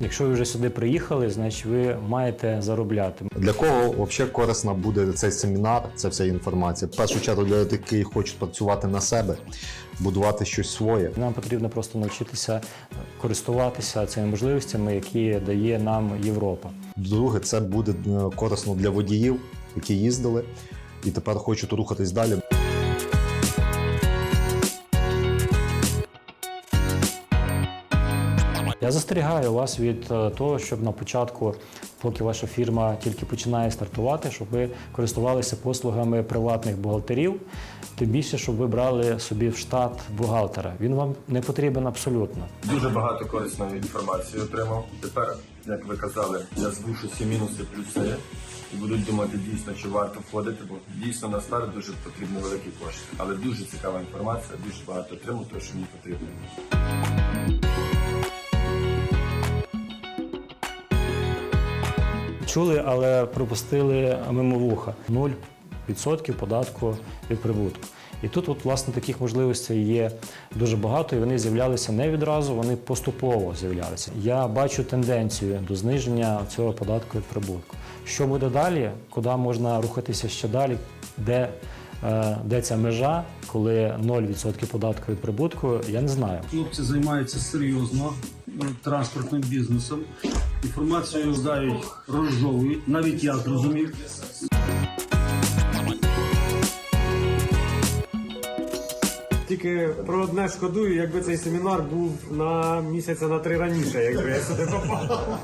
Якщо ви вже сюди приїхали, значить ви маєте заробляти. Для кого взагалі корисна буде цей семінар, ця вся інформація? В першу чергу для людей, які хочуть працювати на себе, будувати щось своє. Нам потрібно просто навчитися користуватися цими можливостями, які дає нам Європа. Друге, це буде е, корисно для водіїв, які їздили і тепер хочуть рухатись далі. Я застерігаю вас від е, того, щоб на початку, поки ваша фірма тільки починає стартувати, щоб ви користувалися послугами приватних бухгалтерів. Тим більше, щоб ви брали собі в штат бухгалтера. Він вам не потрібен абсолютно. Дуже багато корисної інформації отримав. Тепер, як ви казали, я звушу всі мінуси, плюси і будуть думати дійсно, чи варто входити, бо дійсно на старт дуже потрібні великі кошти. Але дуже цікава інформація, дуже багато отримав, того, що мені потрібно. Чули, але пропустили мимо вуха. 0% податку від прибутку. І тут, от, власне, таких можливостей є дуже багато, і вони з'являлися не відразу, вони поступово з'являлися. Я бачу тенденцію до зниження цього податку від прибутку. Що буде далі, куди можна рухатися ще далі, де, е, де ця межа, коли 0% податку від прибутку, я не знаю. Хлопці займаються серйозно е, транспортним бізнесом. Інформацію дають, розжовують. Навіть я зрозумів. Тільки про одне шкодую, якби цей семінар був на місяця на три раніше, якби я сюди попав.